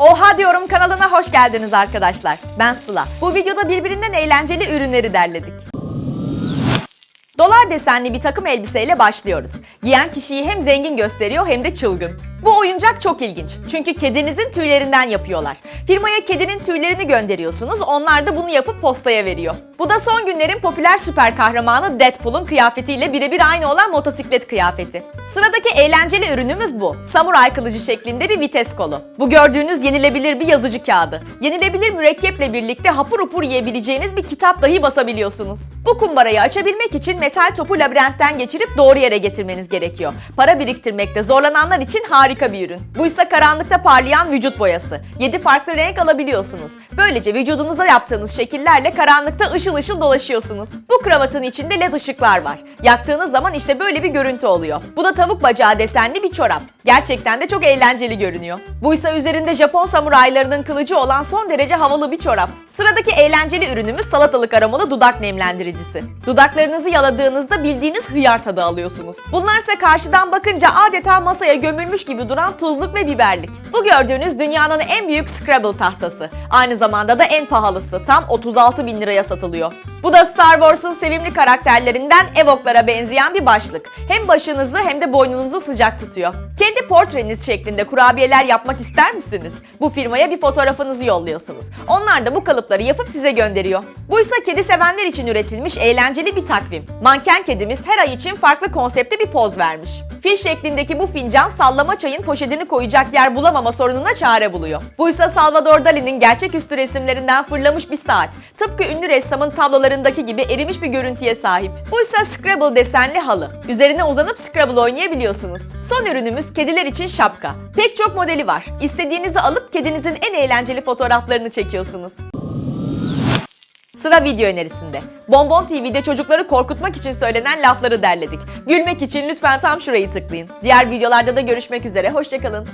Oha diyorum kanalına hoş geldiniz arkadaşlar. Ben Sıla. Bu videoda birbirinden eğlenceli ürünleri derledik. Dolar desenli bir takım elbiseyle başlıyoruz. Giyen kişiyi hem zengin gösteriyor hem de çılgın. Bu oyuncak çok ilginç. Çünkü kedinizin tüylerinden yapıyorlar. Firmaya kedinin tüylerini gönderiyorsunuz, onlar da bunu yapıp postaya veriyor. Bu da son günlerin popüler süper kahramanı Deadpool'un kıyafetiyle birebir aynı olan motosiklet kıyafeti. Sıradaki eğlenceli ürünümüz bu. Samuray kılıcı şeklinde bir vites kolu. Bu gördüğünüz yenilebilir bir yazıcı kağıdı. Yenilebilir mürekkeple birlikte hapur hapur yiyebileceğiniz bir kitap dahi basabiliyorsunuz. Bu kumbarayı açabilmek için metal topu labirentten geçirip doğru yere getirmeniz gerekiyor. Para biriktirmekte zorlananlar için harika bir ürün. Buysa karanlıkta parlayan vücut boyası. 7 farklı renk alabiliyorsunuz. Böylece vücudunuza yaptığınız şekillerle karanlıkta ışıl ışıl dolaşıyorsunuz. Bu kravatın içinde led ışıklar var. Yaktığınız zaman işte böyle bir görüntü oluyor. Bu da tavuk bacağı desenli bir çorap. Gerçekten de çok eğlenceli görünüyor. Buysa üzerinde Japon samuraylarının kılıcı olan son derece havalı bir çorap. Sıradaki eğlenceli ürünümüz salatalık aromalı dudak nemlendiricisi. Dudaklarınızı yaladığınızda bildiğiniz hıyar tadı alıyorsunuz. Bunlar ise karşıdan bakınca adeta masaya gömülmüş gibi duran tuzluk ve biberlik. Bu gördüğünüz dünyanın en büyük Scrabble tahtası. Aynı zamanda da en pahalısı. Tam 36 bin liraya satılıyor. Bu da Star Wars'un sevimli karakterlerinden Ewok'lara benzeyen bir başlık. Hem başınızı hem de boynunuzu sıcak tutuyor. Kendi portreniz şeklinde kurabiyeler yapmak ister misiniz? Bu firmaya bir fotoğrafınızı yolluyorsunuz. Onlar da bu kalıpları yapıp size gönderiyor. Buysa kedi sevenler için üretilmiş eğlenceli bir takvim. Manken kedimiz her ay için farklı konsepte bir poz vermiş. Fil şeklindeki bu fincan sallama çayın poşetini koyacak yer bulamama sorununa çare buluyor. Buysa Salvador Dali'nin gerçeküstü resimlerinden fırlamış bir saat. Tıpkı ünlü ressamın tablolarındaki gibi erimiş bir görüntüye sahip. Buysa Scrabble desenli halı. Üzerine uzanıp Scrabble oynayabiliyorsunuz. Son ürünümüz kediler için şapka. Pek çok modeli var. İstediğinizi alıp kedinizin en eğlenceli fotoğraflarını çekiyorsunuz. Sıra video önerisinde. Bonbon TV'de çocukları korkutmak için söylenen lafları derledik. Gülmek için lütfen tam şurayı tıklayın. Diğer videolarda da görüşmek üzere. Hoşçakalın.